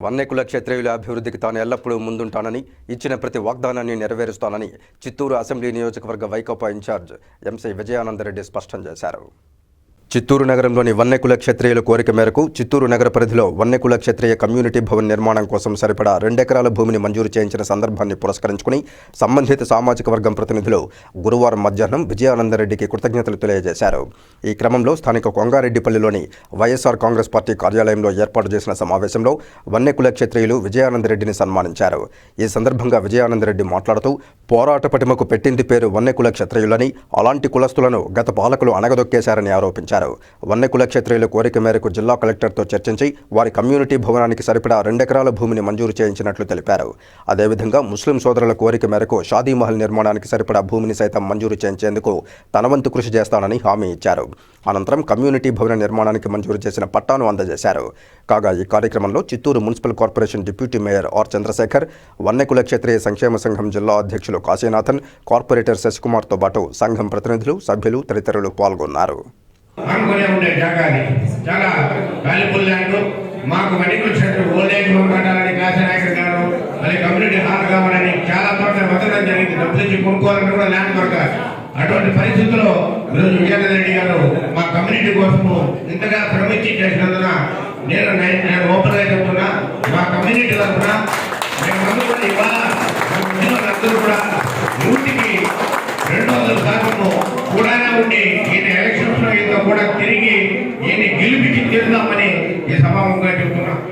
వన్నెకుల క్షత్రియుల అభివృద్ధికి తాను ఎల్లప్పుడూ ముందుంటానని ఇచ్చిన ప్రతి వాగ్దానాన్ని నెరవేరుస్తానని చిత్తూరు అసెంబ్లీ నియోజకవర్గ వైకాపా ఇన్ఛార్జ్ ఎంసీ విజయానందరెడ్డి స్పష్టం చేశారు. చిత్తూరు నగరంలోని వన్నెకుల క్షత్రియుల కోరిక మేరకు చిత్తూరు నగర పరిధిలో వన్నెకుల క్షత్రియ కమ్యూనిటీ భవన్ నిర్మాణం కోసం సరిపడా రెండెకరాల భూమిని మంజూరు చేయించిన సందర్భాన్ని పురస్కరించుకుని సంబంధిత సామాజిక వర్గం ప్రతినిధులు గురువారం మధ్యాహ్నం విజయానందరెడ్డికి కృతజ్ఞతలు తెలియజేశారు. ఈ క్రమంలో స్థానిక కొంగారెడ్డిపల్లిలోని వైఎస్ఆర్ కాంగ్రెస్ పార్టీ కార్యాలయంలో ఏర్పాటు చేసిన సమావేశంలో వన్నెకుల క్షత్రియులు విజయానందరెడ్డిని సన్మానించారు. ఈ సందర్భంగా విజయానందరెడ్డి మాట్లాడుతూ పోరాట పటిమకు పెట్టింది పేరు వన్నెకుల క్షత్రియులని అలాంటి కులస్తులను గత పాలకులు అణగదొక్కేశారని ఆరోపించారు. వన్నెకుల క్షత్రియుల కోరిక మేరకు జిల్లా కలెక్టర్తో చర్చించి వారి కమ్యూనిటీ భవనానికి సరిపడా రెండెకరాల భూమిని మంజూరు చేయించినట్లు తెలిపారు. అదేవిధంగా ముస్లిం సోదరుల కోరిక మేరకు షాదీ మహల్ నిర్మాణానికి సరిపడా భూమిని సైతం మంజూరు చేయించేందుకు తన వంతు కృషి చేస్తానని హామీ ఇచ్చారు. అనంతరం కమ్యూనిటీ భవన నిర్మాణానికి మంజూరు చేసిన పట్టాను అందజేశారు. కాగా ఈ కార్యక్రమంలో Chittoor municipal corporation deputy mayor R Chandrasekhar Vannekula Kshatriya సంక్షేమ సంఘం జిల్లా అధ్యక్షులు కాశీనాథన్ కార్పొరేటర్ శశికుమార్తో పాటు సంఘం ప్రతినిధులు సభ్యులు తదితరులు పాల్గొన్నారు. అనుకునే ఉండే జాగాది. చాలా వాల్యుబుల్ ల్యాండ్. మాకు medical centre old age home కట్టాలని కాశనాయకుడు గారు మళ్ళీ కమ్యూనిటీ హాల్ కావాలని చాలా చోట్ల వదలడం జరిగింది. డబ్బులు ఇచ్చి కొనుక్కోవాలని కూడా ల్యాండ్ దొరక అటువంటి పరిస్థితుల్లో ఈరోజు విజయేంద్ర రెడ్డి గారు మా కమ్యూనిటీ కోసము ఇంతగా శ్రమించి చేసినందున నేను నేను ఓపెన్గా చెప్తున్నా మా కమ్యూనిటీ తరఫున మేమందరూ ఇవాళ కూడా నూటికి రెండు వందల శాతము కూడా ఉండి ఈయన ఎలక్షన్ కూడా తిరిగి ఈయన్ని గెలిపించి తిరుదామని ఈ సభాముఖంగా చెబుతున్నాను